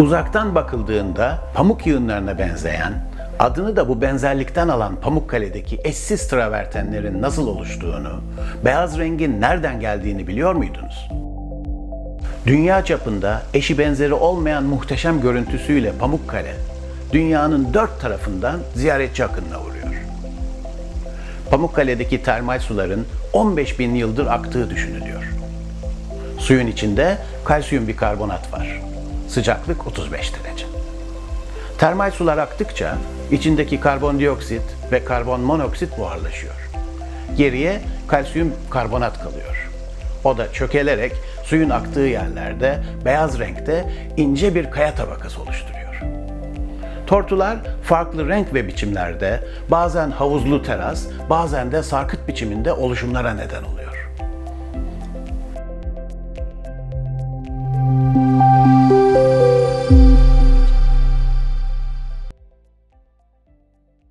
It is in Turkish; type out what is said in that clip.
Uzaktan bakıldığında pamuk yığınlarına benzeyen, adını da bu benzerlikten alan Pamukkale'deki eşsiz travertenlerin nasıl oluştuğunu, beyaz rengin nereden geldiğini biliyor muydunuz? Dünya çapında eşi benzeri olmayan muhteşem görüntüsüyle Pamukkale, dünyanın dört tarafından ziyaretçi akınına uğruyor. Pamukkale'deki termal suların 15 bin yıldır aktığı düşünülüyor. Suyun içinde kalsiyum bikarbonat var. Sıcaklık 35 derece. Termal sular aktıkça içindeki karbondioksit ve karbon monoksit buharlaşıyor. Geriye kalsiyum karbonat kalıyor. O da çökelerek suyun aktığı yerlerde beyaz renkte ince bir kaya tabakası oluşturuyor. Tortular farklı renk ve biçimlerde, bazen havuzlu teras, bazen de sarkıt biçiminde oluşumlara neden oluyor.